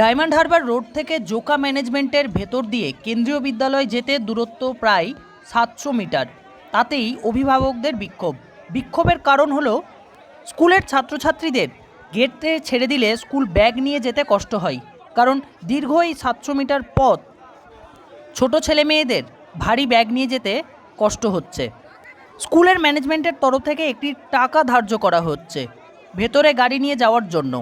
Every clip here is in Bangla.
ডায়মন্ড হারবার রোড থেকে জোকা ম্যানেজমেন্টের ভেতর দিয়ে কেন্দ্রীয় বিদ্যালয় যেতে দূরত্ব প্রায় সাতশো মিটার। তাতেই অভিভাবকদের বিক্ষোভ। বিক্ষোভের কারণ হলো, স্কুলের ছাত্রছাত্রীদের গেটে ছেড়ে দিলে স্কুল ব্যাগ নিয়ে যেতে কষ্ট হয়। কারণ দীর্ঘ এই সাতশো মিটার পথ ছোট ছেলে মেয়েদের ভারী ব্যাগ নিয়ে যেতে কষ্ট হচ্ছে। স্কুলের ম্যানেজমেন্টের তরফ থেকে একটি টাকা ধার্য করা হচ্ছে। ভেতরে গাড়ি নিয়ে যাওয়ার জন্য।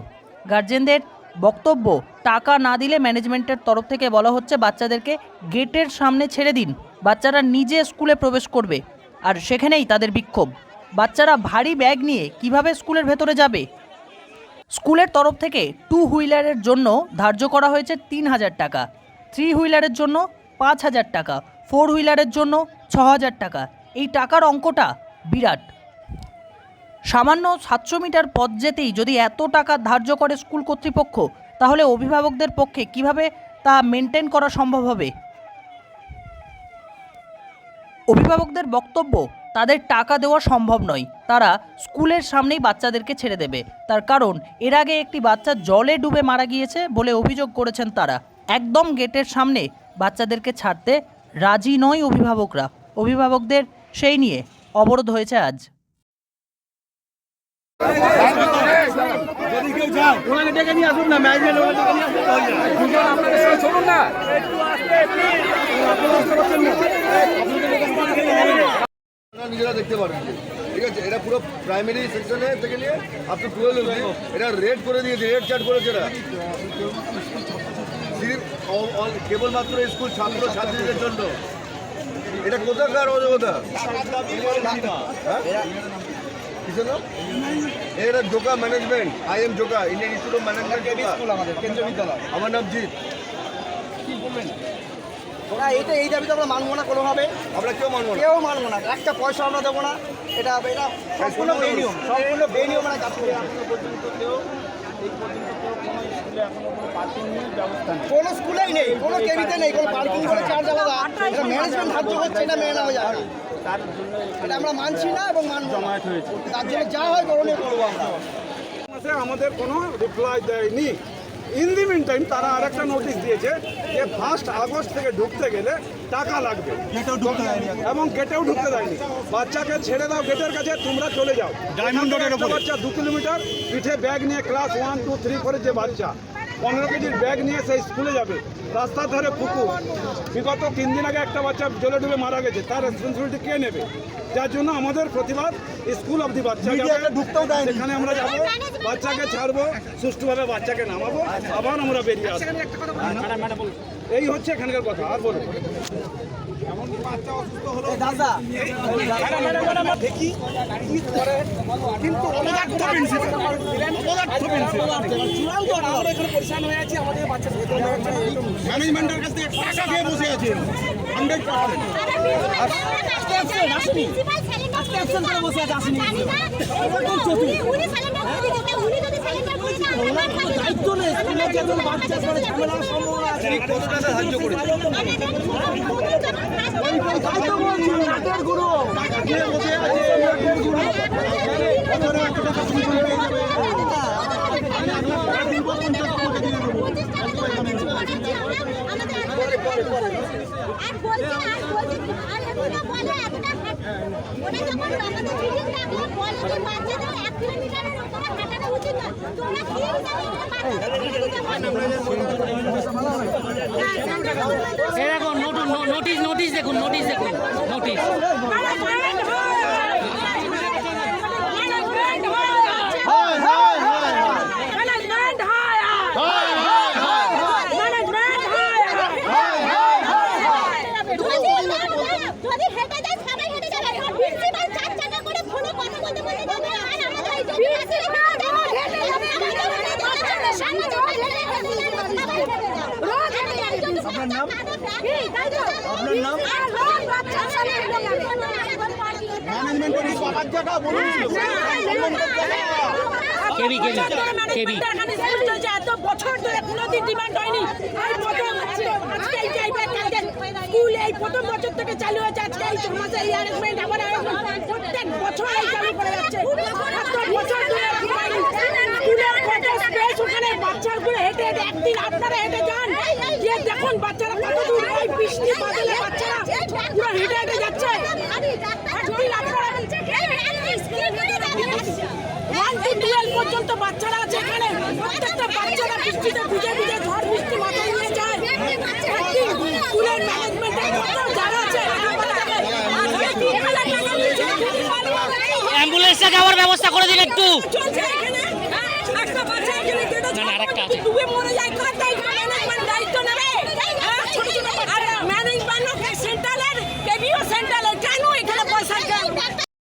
গার্জেনদের বক্তব্য, টাকা না দিলে ম্যানেজমেন্টের তরফ থেকে বলা হচ্ছে, বাচ্চাদেরকে গেটের সামনে ছেড়ে দিন। বাচ্চারা নিজে স্কুলে প্রবেশ করবে আর সেখানেই তাদের বিক্ষোভ। বাচ্চারা ভারী ব্যাগ নিয়ে কীভাবে স্কুলের ভেতরে যাবে? স্কুলের তরফ থেকে টু হুইলারের জন্য ধার্য করা হয়েছে তিন হাজার টাকা, থ্রি হুইলারের জন্য পাঁচ হাজার টাকা, ফোর হুইলারের জন্য ছ হাজার টাকা এই টাকার অঙ্কটা বিরাট। সামান্য সাতশো মিটার পথ যেতেই যদি এত টাকা ধার্য করে স্কুল কর্তৃপক্ষ, তাহলে অভিভাবকদের পক্ষে কীভাবে তা মেনটেন করা সম্ভব হবে? অভিভাবকদের বক্তব্য, তাদের টাকা দেওয়া সম্ভব নয়। তারা স্কুলের সামনেই বাচ্চাদেরকে ছেড়ে দেবে। তার কারণ, এর আগে একটি বাচ্চা জলে ডুবে মারা গিয়েছে বলে অভিযোগ করেছেন তারা। একদম গেটের সামনে বাচ্চাদেরকে ছাড়তে রাজি নয় অভিভাবকরা। অভিভাবকদের সেই নিয়ে অবরোধ হয়েছে আজ। নিজেরা দেখতে পারেন। ঠিক আছে, এটা পুরো প্রাইমারি সেকশনে থেকে নিয়ে আপ টু টুয়েলভ অবধি। এটা রেড করে দিয়েছে রেড চার্ট করেছে এরা। কেবলমাত্র স্কুল ছাত্র ছাত্রীদের জন্য। এটা কোথাকার অযোগ্যতা হ্যাঁ? এটা Joka management I M Joka Indian Institute of Management আমাদের কেন্দ্রীয় বিদ্যালয়। আমার নাম জিৎ। ওরা এটা এই দাবিতে আমরা মানবো না কোনোভাবে। আমরা কেউ মানবো না। কেউ মানবো না। একটা পয়সা আমরা দেবো না। এটা এটা সম্পূর্ণ বেনিয়ম। সম্পূর্ণ বেনিয়ম মানে কাজ করে। কোনো স্কুলেই নেই কোনো কেবিতে নেই কোনো পার্কিং করে চার্জ আলাদা এটা ম্যানেজমেন্ট ধার্য করছে এটা মেনে নেওয়া যাবে। এটা আমরা মানছি না এবং মানবো না। তার জন্য যা হয় করণীয় করব আমরা। আমাদের কোনো রিপ্লাই দেয়নি। ইন দি মিন টাইম তারা আর একটা নোটিশ দিয়েছে যে ফার্স্ট আগস্ট থেকে ঢুকতে গেলে টাকা লাগবে। এবং গেটেও ঢুকতে দেয়নি। বাচ্চাকে ছেড়ে দাও গেটের কাছে তোমরা চলে যাও। বাচ্চা দু কিলোমিটার পিঠে ব্যাগ নিয়ে ক্লাস ওয়ান টু থ্রি ফোরের যে বাচ্চা পনেরো কেজির ব্যাগ নিয়ে সেই স্কুলে যাবে। রাস্তার ধারে পুকুর। বিগত তিন দিন আগে একটা বাচ্চা জলে ডুবে মারা গেছে। তার রেসপন্সিবিলিটি কে নেবে? যার জন্য আমাদের প্রতিবাদ স্কুল অব দি বাচ্চা দেয় সেখানে আমরা যাব বাচ্চাকে ছাড়বো সুষ্ঠুভাবে বাচ্চাকে নামাবো আবার আমরা বেরিয়ে আসব। এই হচ্ছে এখানকার কথা আর বলুন। হয়ে ম্যানেজমেন্টের কাছ থেকে বসে আছে হান্ড্রেড আজকে করে বসে আছে আসেনি দায়িত্ব নেই স্কুলে যেজন বাচ্চা করে ঝামেলার সম্ভাবনা আছে কতটা সাহায্য করেছে দায়িত্ব বলছি নাটের গুরু দেখুন নোটিশ নোটিশ দেখুন নোটিশ দেখুন নোটিশ যদি হেঁটে যায় সবাই হেঁটে যাবে প্রিন্সিপাল চার চাকা করে ফোনে কথা বলতে বলতে যাবে আর আমাদের এই জমি আছে না হেঁটে যাবে সামনে যাবে রোজ হেঁটে যাবে আপনার নাম আপনার নাম যাবে ম্যানেজমেন্টের বাবার জায়গা বলুন কেবি কেবি কেবি এত বছর ধরে কোনোদিন ডিমান্ড হয়নি প্রথম বছর থেকে চালু হয়েছে আজকে এই ছমাসে এই অ্যারেঞ্জমেন্ট আমার অ্যারেঞ্জমেন্ট প্রত্যেক বছর এই চালু করে যাচ্ছে। বছর স্কুলের হেঁটে হেঁটে, একদিন হেঁটে যান। গিয়ে দেখুন বাচ্চারা কত দূর এই বৃষ্টি বাদলে বাচ্চারা হেঁটে হেঁটে যাচ্ছে। যাওয়ার ব্যবস্থা করে দিলে একটু। না, আরেকটা আছে। যায় কাজ